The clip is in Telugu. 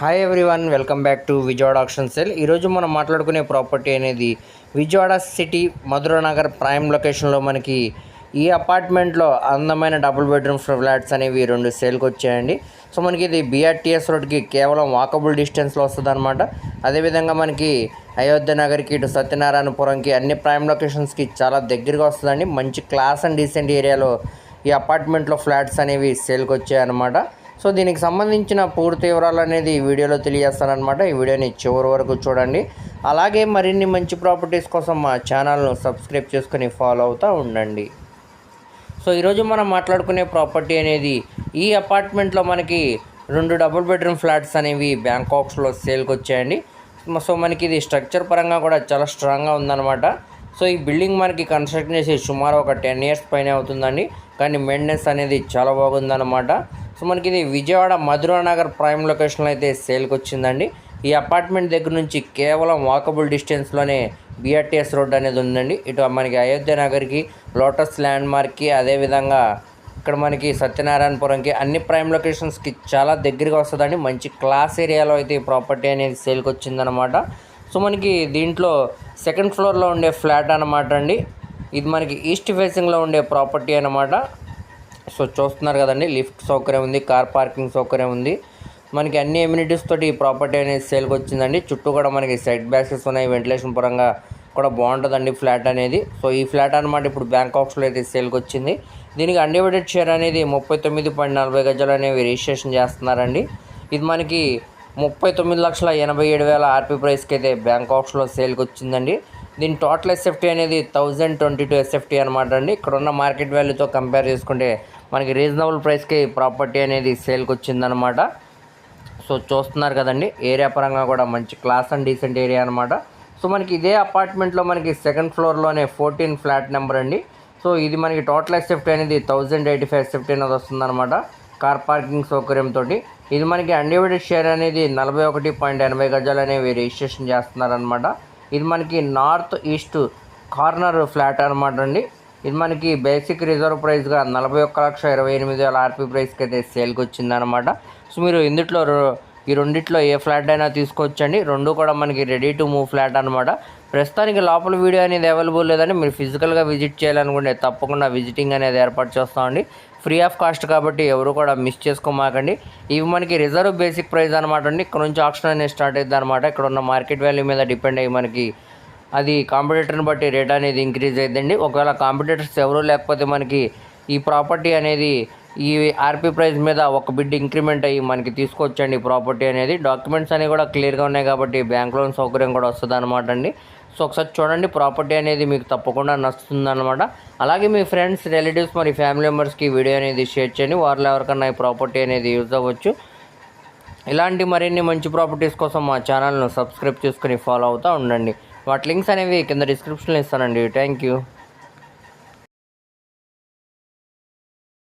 Hi everyone welcome back to Vijayawada auction sale ఈరోజు మనం మాట్లాడుకునే ప్రాపర్టీ అనేది విజయవాడ సిటీ మధుర నగర్ ప్రైమ్ లొకేషన్లో మనకి ఈ అపార్ట్మెంట్లో అందమైన డబుల్ బెడ్రూమ్ ఫ్లాట్స్ అనేవి రెండు సేల్కి వచ్చాయండి. సో మనకి ఇది బీఆర్టీఎస్ రోడ్కి కేవలం వాకబుల్ డిస్టెన్స్లో వస్తుంది అనమాట అదేవిధంగా మనకి అయోధ్య నగర్కి ఇటు సత్యనారాయణపురంకి అన్ని ప్రైమ్ లొకేషన్స్కి చాలా దగ్గరగా వస్తుందండి. మంచి క్లాస్ అండ్ డీసెంట్ ఏరియాలో ఈ అపార్ట్మెంట్లో ఫ్లాట్స్ అనేవి సేల్కి వచ్చాయన్నమాట. సో దీనికి సంబంధించిన పూర్తి వివరాలు అనేది ఈ వీడియోలో తెలియజేస్తానమాట ఈ వీడియోని చివరి వరకు చూడండి. అలాగే మరిన్ని మంచి ప్రాపర్టీస్ కోసం మా ఛానల్ను సబ్స్క్రైబ్ చేసుకుని ఫాలో అవుతూ ఉండండి. సో ఈరోజు మనం మాట్లాడుకునే ప్రాపర్టీ అనేది ఈ అపార్ట్మెంట్లో మనకి రెండు డబుల్ బెడ్రూమ్ ఫ్లాట్స్ అనేవి బ్యాంకాక్స్లో సేల్కి వచ్చాయండి సో మనకి ఇది స్ట్రక్చర్ పరంగా కూడా చాలా స్ట్రాంగ్గా ఉందన్నమాట. సో ఈ బిల్డింగ్ మనకి కన్స్ట్రక్షన్ చేసి సుమారు ఒక టెన్ ఇయర్స్ పైన అవుతుందండి. కానీ మెయింటెనెన్స్ అనేది చాలా బాగుందన్నమాట. సో మనకి ఇది విజయవాడ మధురా నగర్ ప్రైమ్ లొకేషన్లో అయితే సేల్కి వచ్చిందండి. ఈ అపార్ట్మెంట్ దగ్గర నుంచి కేవలం వాకబుల్ డిస్టెన్స్లోనే బీఆర్టీఎస్ రోడ్ అనేది ఉందండి. ఇటు మనకి అయోధ్య నగర్కి లోటస్ ల్యాండ్ మార్క్కి అదేవిధంగా ఇక్కడ మనకి సత్యనారాయణపురంకి అన్ని ప్రైమ్ లొకేషన్స్కి చాలా దగ్గరగా వస్తుందండి. మంచి క్లాస్ ఏరియాలో అయితే ఈ ప్రాపర్టీ అనేది సేల్కి వచ్చిందనమాట సో మనకి దీంట్లో సెకండ్ ఫ్లోర్లో ఉండే ఫ్లాట్ అనమాట అండి. ఇది మనకి ఈస్ట్ ఫేసింగ్లో ఉండే ప్రాపర్టీ అనమాట సో చూస్తున్నారు కదండి లిఫ్ట్ సౌకర్యం ఉంది కార్ పార్కింగ్ సౌకర్యం ఉంది. మనకి అన్ని ఎమ్యూనిటీస్ తోటి ఈ ప్రాపర్టీ అనేది సేల్కి వచ్చిందండి. చుట్టూ కూడా మనకి సైడ్ బ్యాక్సెస్ ఉన్నాయి వెంటిలేషన్ పరంగా కూడా బాగుంటుందండి ఫ్లాట్ అనేది. సో ఈ ఫ్లాట్ అనమాట ఇప్పుడు బ్యాంకాక్స్లో అయితే సేల్కి వచ్చింది. దీనికి అన్డివైడెడ్ షేర్ అనేది ముప్పై తొమ్మిది పాయింట్ నలభై గజాలు అనేవి రిజిస్ట్రేషన్ చేస్తున్నారండి. ఇది మనకి ముప్పై తొమ్మిది లక్షల ఎనభై ఏడు వేల ఆర్పీ ప్రైస్కి అయితే బ్యాంకాక్స్లో సేల్కి వచ్చిందండి దీని టోటల్ ఎస్ఎఫ్టీ అనేది థౌజండ్ ట్వంటీ టూ ఎస్ఎఫ్టీ అనమాట అండి. ఇక్కడ ఉన్న మార్కెట్ వాల్యూతో కంపేర్ చేసుకుంటే మనకి రీజనబుల్ ప్రైస్కి ప్రాపర్టీ అనేది సేల్కి వచ్చిందనమాట సో చూస్తున్నారు కదండి ఏరియా పరంగా కూడా మంచి క్లాస్ అండ్ డీసెంట్ ఏరియా అనమాట సో మనకి ఇదే అపార్ట్మెంట్లో మనకి సెకండ్ ఫ్లోర్లోనే ఫోర్టీన్ ఫ్లాట్ నెంబర్ అండి. సో ఇది మనకి టోటల్ ఎస్ఎఫ్టీ అనేది థౌజండ్ ఎయిటీ ఫైవ్ ఎస్ఎఫ్టీ అనేది వస్తుందన్నమాట. కార్ పార్కింగ్ సౌకర్యంతో ఇది మనకి అన్డివైడెడ్ షేర్ అనేది నలభై ఒకటి పాయింట్ ఎనభై గజాలు అనేవి రిజిస్ట్రేషన్ చేస్తున్నారనమాట ఇది మనకి నార్త్ ఈస్ట్ కార్నర్ ఫ్లాట్ అనమాట అండి. ఇది మనకి బేసిక్ రిజర్వ్ ప్రైస్గా నలభై ఒక్క లక్ష ఇరవై ఎనిమిది వేల ఆర్పీ ప్రైస్కి అయితే సేల్కి వచ్చిందనమాట సో మీరు ఇందుట్లో ఈ రెండిట్లో ఏ ఫ్లాట్ అయినా తీసుకోవచ్చండి. రెండు కూడా మనకి రెడీ టు మూవ్ ఫ్లాట్ అనమాట ప్రస్తుతానికి లోపల వీడియో అనేది అవైలబుల్ లేదండి. మీరు ఫిజికల్గా విజిట్ చేయాలనుకుంటే తప్పకుండా విజిటింగ్ అనేది ఏర్పాటు చేస్తామండి ఫ్రీ ఆఫ్ కాస్ట్ కాబట్టి ఎవరు కూడా మిస్ చేసుకోమాకండి. ఇవి మనకి రిజర్వ్ బేసిక్ ప్రైస్ అనమాట అండి. ఇక్కడ నుంచి ఆప్షన్ అనేది స్టార్ట్ అవుతుంది అనమాట ఇక్కడ ఉన్న మార్కెట్ వాల్యూ మీద డిపెండ్ అయ్యి మనకి అది కాంపిటేటర్ని బట్టి రేట్ అనేది ఇంక్రీజ్ అవుతుందండి ఒకవేళ కాంపిటేటర్స్ ఎవరు లేకపోతే మనకి ఈ ప్రాపర్టీ అనేది ఈ ఆర్పీ ప్రైస్ మీద ఒక బిడ్ ఇంక్రిమెంట్ అయ్యి మనకి తీసుకొచ్చండి ఈ ప్రాపర్టీ అనేది. డాక్యుమెంట్స్ అనేవి కూడా క్లియర్గా ఉన్నాయి కాబట్టి బ్యాంక్ లోన్ సౌకర్యం కూడా వస్తుంది అనమాట అండి. సో ఒకసారి చూడండి ప్రాపర్టీ అనేది మీకు తప్పకుండా నచ్చుతుందన్నమాట. అలాగే మీ ఫ్రెండ్స్ రిలేటివ్స్ మరి ఫ్యామిలీ మెంబర్స్కి వీడియో అనేది షేర్ చేయండి. వారిలో ఎవరికన్నా ఈ ప్రాపర్టీ అనేది యూజ్ అవ్వచ్చు. ఇలాంటి మరిన్ని మంచి ప్రాపర్టీస్ కోసం మా ఛానల్ను సబ్స్క్రైబ్ చేసుకుని ఫాలో అవుతూ ఉండండి. వాటి లింక్స్ అనేవి కింద డిస్క్రిప్షన్లో ఇస్తానండి. Thank you